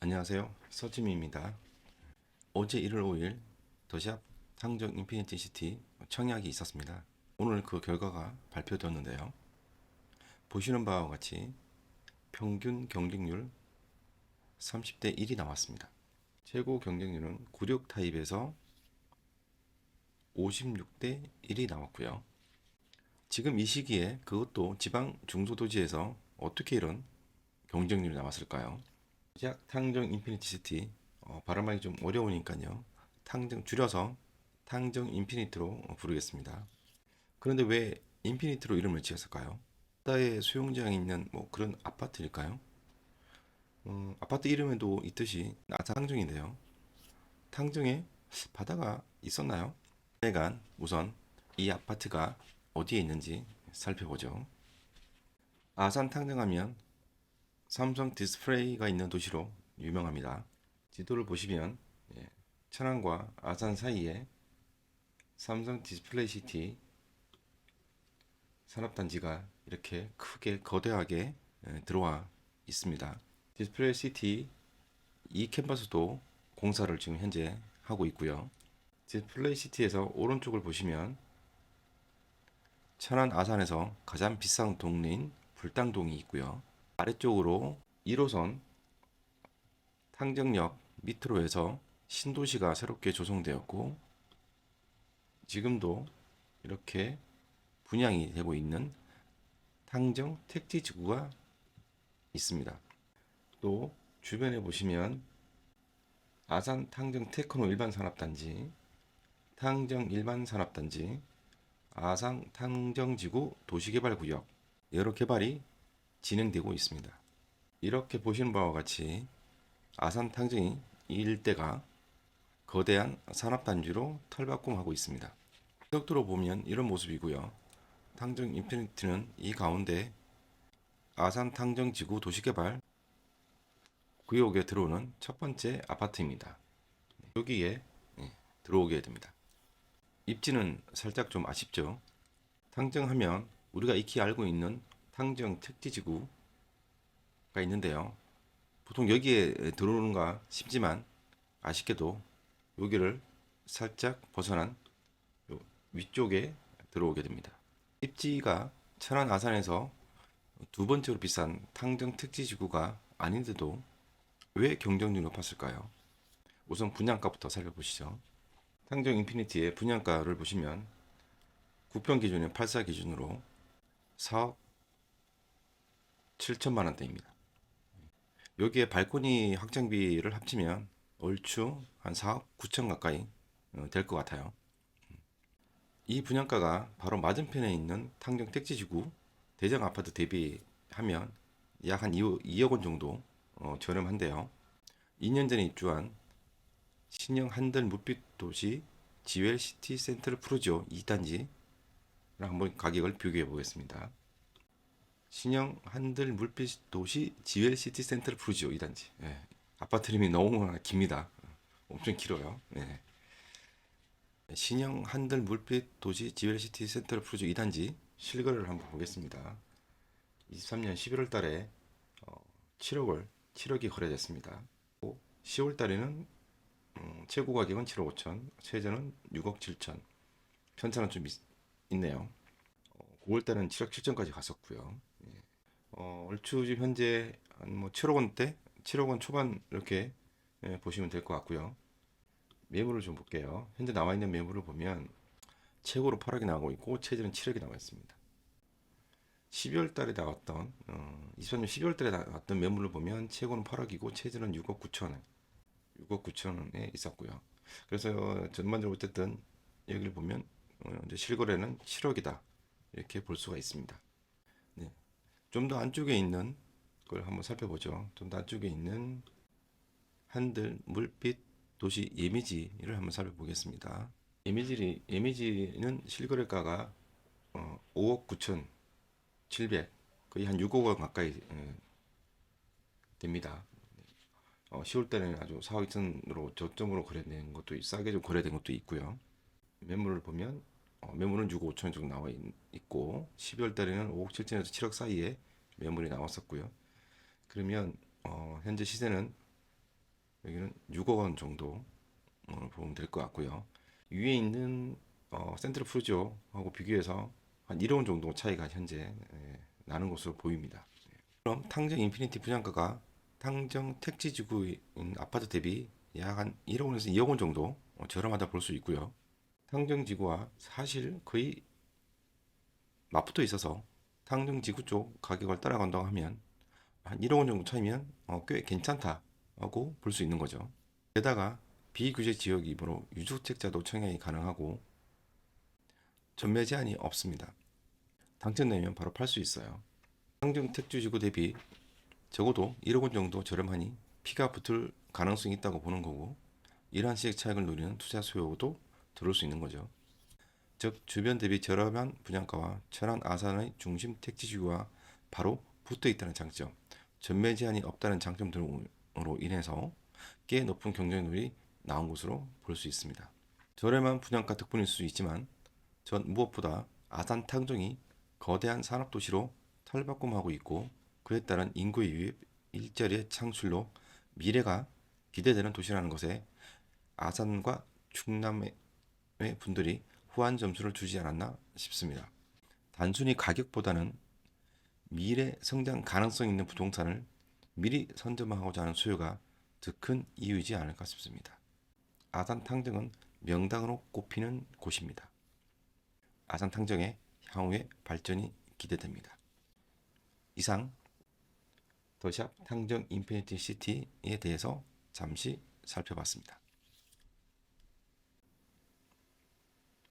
안녕하세요. 서지미입니다. 어제 1월 5일 더샵 탕정 인피니티 시티 청약이 있었습니다. 오늘 그 결과가 발표되었는데요. 보시는 바와 같이 평균 경쟁률 30대 1이 나왔습니다. 최고 경쟁률은 96 타입에서 56대 1이 나왔고요. 지금 이 시기에 그것도 지방 중소도시에서 어떻게 이런 경쟁률이 나왔을까요? 시작 탕정 인피니티 시티 어, 발음하기 좀 어려우니까요. 탕정 줄여서 탕정 인피니트로 부르겠습니다. 그런데 왜 인피니트로 이름을 지었을까요? 바다에 수영장이 있는 뭐 그런 아파트일까요? 음, 아파트 이름에도 있듯이 나사 탕정인데요. 탕정에 바다가 있었나요? 일단 우선 이 아파트가 어디에 있는지 살펴보죠. 아산 탕정하면 삼성 디스플레이가 있는 도시로 유명합니다. 지도를 보시면 예, 천안과 아산 사이에 삼성 디스플레이 시티 산업단지가 이렇게 크게 거대하게 예, 들어와 있습니다. 디스플레이 시티 이 캠퍼스도 공사를 지금 현재 하고 있고요. 디스플레이 시티에서 오른쪽을 보시면 천안 아산에서 가장 비싼 동네인 불당동이 있고요. 아래쪽으로 1호선 탕정역 밑으로 해서 신도시가 새롭게 조성되었고 지금도 이렇게 분양이 되고 있는 탕정 택지 지구가 있습니다. 또 주변에 보시면 아산 탕정 테크노 일반 산업단지, 탕정 일반 산업단지, 아산 탕정 지구 도시개발구역 여러 개발이 진행되고 있습니다. 이렇게 보시는 바와 같이 아산 탕정이 이 일대가 거대한 산업단지로 털바꿈하고 있습니다. 벽도로 보면 이런 모습이고요. 탕정 인피니티는 이 가운데 아산 탕정 지구 도시개발 구역에 들어오는 첫 번째 아파트입니다. 여기에 예, 들어오게 됩니다. 입지는 살짝 좀 아쉽죠. 탕정하면 우리가 익히 알고 있는 탕정 택지지구가 있는데요. 보통 여기에 들어오는가 싶지만 아쉽게도 여기를 살짝 벗어난 요 위쪽에 들어오게 됩니다. 입지가 천안 아산에서 두 번째로 비싼 탕정 택지지구가 아닌데도 왜 경쟁률이 높았을까요? 우선 분양가부터 살펴보시죠. 탕정 인피니티의 분양가를 보시면 국평 기준인 84 기준으로 4억 7천만 원대입니다. 여기에 발코니 확장비를 합치면 얼추 한 4억 9천 가까이 어, 될것 같아요. 이 분양가가 바로 맞은편에 있는 탕정 택지지구 대장 아파트 대비하면 약 한 2억, 2억 원 정도 어, 저렴한데요. 2년 전에 입주한 신형 한들 묵빛 도시 지웰 시티 센트럴 프루지오 2단지랑 한번 가격을 비교해 보겠습니다. 신형 한들 물빛 도시 지웰 시티 센트럴 프루지오 2단지. 예. 아파트 이름이 너무 깁니다. 엄청 길어요. 예. 신형 한들 물빛 도시 지웰 시티 센트럴 프루지오 2단지 실거래를 한번 보겠습니다. 23년 11월 달에 7억을 7억이 거래됐습니다. 10월 달에는 음, 최고 가격은 7억 5천, 최저는 6억 7천. 편차는 좀 있, 있네요. 어, 9월 달은 7억 7천까지 갔었고요. 예. 어, 얼추 지금 현재 한뭐 7억 원대, 7억 원 초반 이렇게 예, 보시면 될 것 같고요. 매물을 좀 볼게요. 현재 나와 있는 매물을 보면 최고로 8억이 나오고 있고 최저는 7억이 나와 있습니다. 12월 달에 나왔던 어, 23년 12월 달에 나왔던 매물을 보면 최고는 8억이고 최저는 6억 9천 원, 6억 9천 원에 있었고요. 그래서 전반적으로 어쨌든 여기를 보면 어, 이제 실거래는 7억이다 이렇게 볼 수가 있습니다. 네. 좀더 안쪽에 있는 걸 한번 살펴보죠. 좀 더 안쪽에 있는 한들 물빛 도시 예미지를 한번 살펴보겠습니다. 예미지 예미지는 실거래가가 어, 5억 9천 700 거의 한 6억 원 가까이 예, 됩니다. 어, 10월 달에는 아주 4억 2천으로 저점으로 거래된 것도 있- 싸게 좀 거래된 것도 있고요. 매물을 보면 어, 매물은 6억 5천 정도 나와 있, 고 12월 달에는 5억 7천에서 7억 사이에 매물이 나왔었고요. 그러면 어, 현재 시세는 여기는 6억 원 정도 어, 보면 될 것 같고요. 위에 있는 어, 센트럴 푸르지오하고 비교해서 한 1억 원 정도 차이가 현재 예, 나는 것으로 보입니다. 예. 그럼 탕정 인피니티 분양가가 탕정 택지지구인 아파트 대비 약 한 1억 원에서 2억 원 정도 어, 저렴하다 볼 수 있고요. 탕정지구와 사실 거의 맞붙어 있어서 탕정지구 쪽 가격을 따라간다고 하면 한 1억 원 정도 차이면 어, 꽤 괜찮다고 볼 수 있는 거죠. 게다가 비규제 지역이므로 유주택자도 청약이 가능하고 전매 제한이 없습니다. 당첨되면 바로 팔 수 있어요. 상정 택주지구 대비 적어도 1억 원 정도 저렴하니 피가 붙을 가능성이 있다고 보는 거고 이러한 시액 차익을 노리는 투자 수요도 들어올 수 있는 거죠. 즉 주변 대비 저렴한 분양가와 천안 아산의 중심 택지지구와 바로 붙어 있다는 장점, 전매 제한이 없다는 장점 등으로 인해서 꽤 높은 경쟁률이 나온 것으로 볼 수 있습니다. 저렴한 분양가 덕분일 수 있지만 전 무엇보다 아산 탕정이 거대한 산업 도시로 탈바꿈하고 있고 그에 따른 인구의 유입, 일자리의 창출로 미래가 기대되는 도시라는 것에 아산과 충남의 분들이 후한 점수를 주지 않았나 싶습니다. 단순히 가격보다는 미래 성장 가능성 있는 부동산을 미리 선점하고자 하는 수요가 더 큰 이유이지 않을까 싶습니다. 아산 탕정은 명당으로 꼽히는 곳입니다. 아산 탕정의 향후의 발전이 기대됩니다. 이상 더샵 탕정 인피니티 시티에 대해서 잠시 살펴봤습니다.